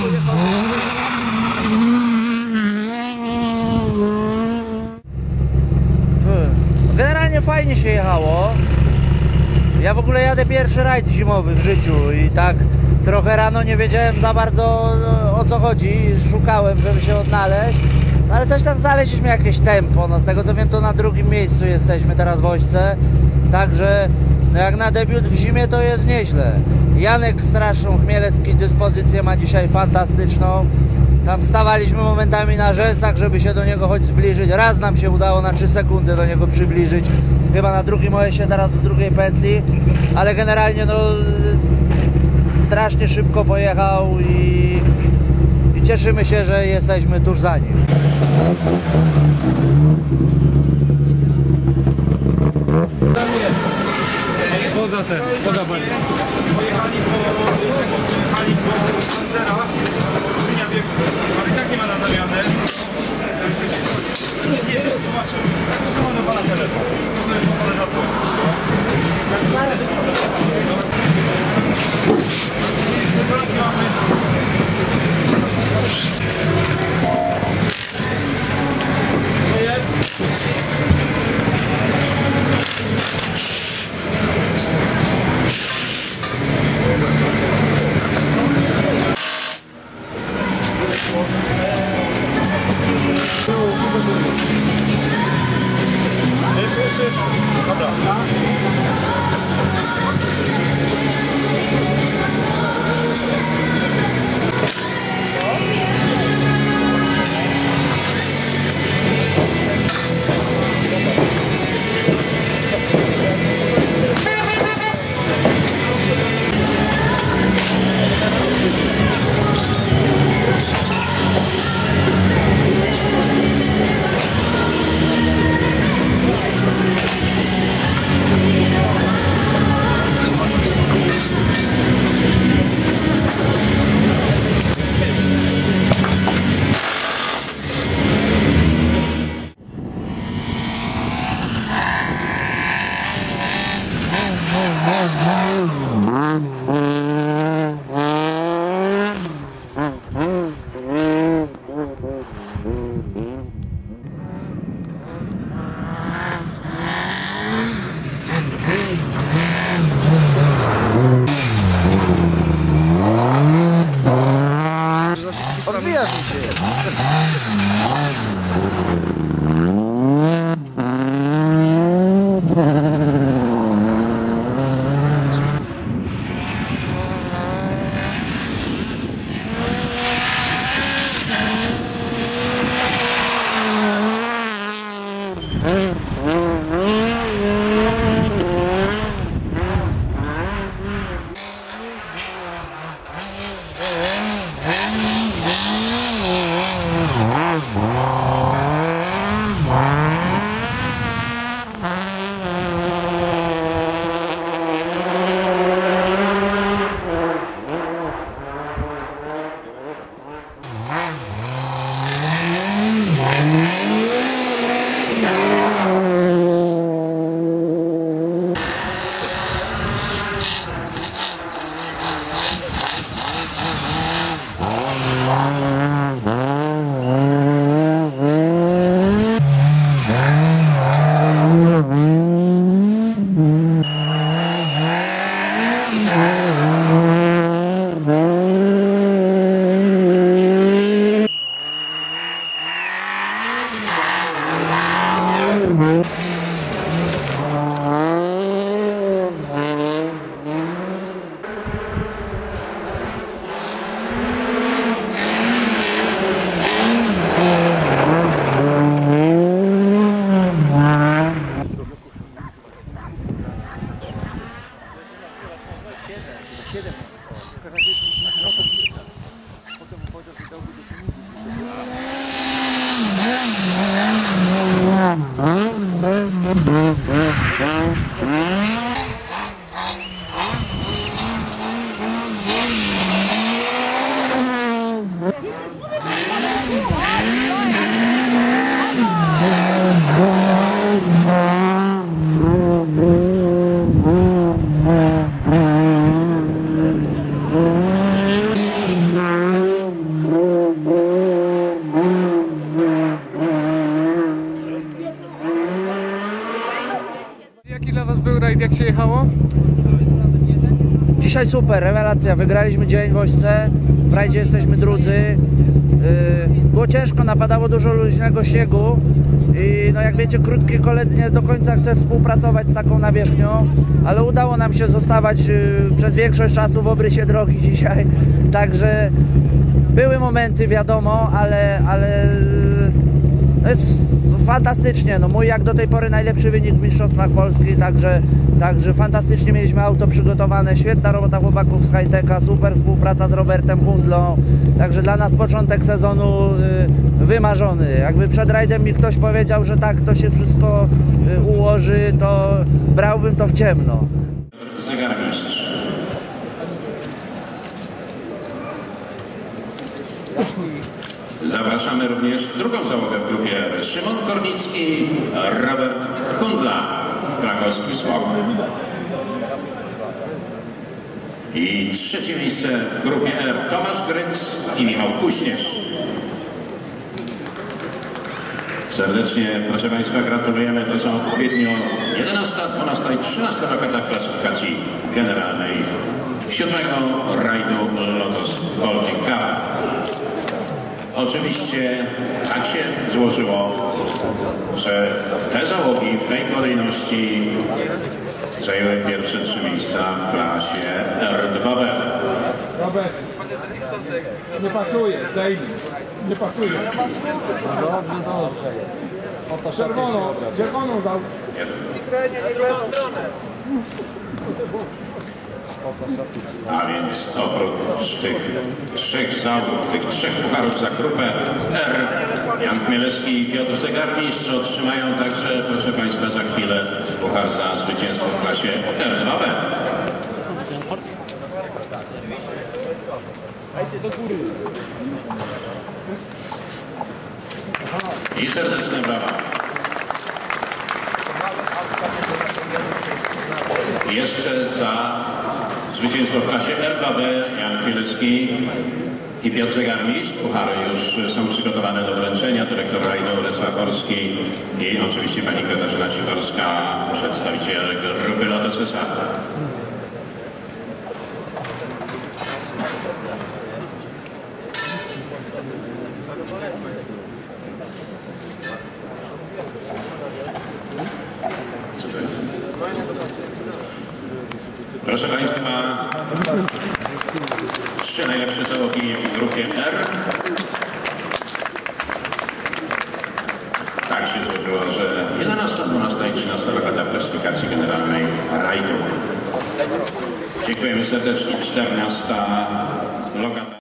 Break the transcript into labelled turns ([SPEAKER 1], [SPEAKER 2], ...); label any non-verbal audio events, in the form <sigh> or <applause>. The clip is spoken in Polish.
[SPEAKER 1] pojechał Generalnie fajnie się jechało. Ja w ogóle jadę pierwszy rajd zimowy w życiu i tak trochę rano nie wiedziałem za bardzo no, o co chodzi. Szukałem, żeby się odnaleźć. No ale coś tam znaleźliśmy jakieś tempo. No z tego co wiem to na drugim miejscu jesteśmy teraz w Ośce. Także no jak na debiut w zimie to jest nieźle. Janek straszną Chmielewski dyspozycję ma dzisiaj fantastyczną. Tam stawaliśmy momentami na rzęsach, żeby się do niego choć zbliżyć. Raz nam się udało na 3 sekundy do niego przybliżyć. Chyba na drugim się teraz w drugiej pętli. Ale generalnie no strasznie szybko pojechał i, i cieszymy się, że jesteśmy tuż za nim.
[SPEAKER 2] Poza ten, poza barier.
[SPEAKER 3] Bye. siedem. Potem chodzą do domu do
[SPEAKER 1] filmiku. Yeah. Dzisiaj super, rewelacja. Wygraliśmy dzień w Ośce. W rajdzie jesteśmy drudzy. Y, było ciężko, napadało dużo luźnego śniegu. I no jak wiecie, krótki kolec nie do końca chce współpracować z taką nawierzchnią, ale udało nam się zostawać y, przez większość czasu w obrysie drogi <laughs> dzisiaj. Także były momenty, wiadomo, ale, ale no jest fantastycznie. No mój jak do tej pory najlepszy wynik w Mistrzostwach Polski, także, także fantastycznie mieliśmy auto przygotowane, świetna robota chłopaków z Hightecha, super współpraca z Robertem Hundlą, także dla nas początek sezonu y, wymarzony. Jakby przed rajdem mi ktoś powiedział, że tak to się wszystko y, ułoży, to brałbym to w ciemno.
[SPEAKER 4] Zegarmistrz. Zapraszamy również drugą załogę w grupie. Szymon Kornicki, Robert Hundla, krakowski Smok. I trzecie miejsce w grupie R. Tomasz Gryc i Michał Kuśnierz. Serdecznie, proszę Państwa, gratulujemy. To są odpowiednio 11, 12 i 13 lokata klasyfikacji generalnej siódmego rajdu Lotus Baltic Cup. Oczywiście tak się złożyło, że te załogi w tej kolejności zajęły pierwsze trzy miejsca w klasie R2B.
[SPEAKER 2] Robert, nie pasuje, zdejmij. Nie pasuje. Czerwoną, czerwoną załóż.
[SPEAKER 4] A więc oprócz tych trzech załóg, tych trzech pucharów za grupę R, Jan Chmielewski i Piotr Zegarmistrz otrzymają także, proszę Państwa, za chwilę puchar za zwycięstwo w klasie R2B. I serdeczne brawa. Jeszcze za zwycięstwo w klasie R2B Jan Chmielewski i Piotr Zegarmistrz. Puchary już są przygotowane do wręczenia. Dyrektor rajdu Resła Korski i oczywiście pani Katarzyna Sikorska, przedstawiciel grupy Lotos S.A. Proszę Państwa, trzy najlepsze załogi w grupie R. Tak się złożyło, że 11, 12 i 13 lokata klasyfikacji generalnej rajdu. Dziękujemy serdecznie. 14 lokata.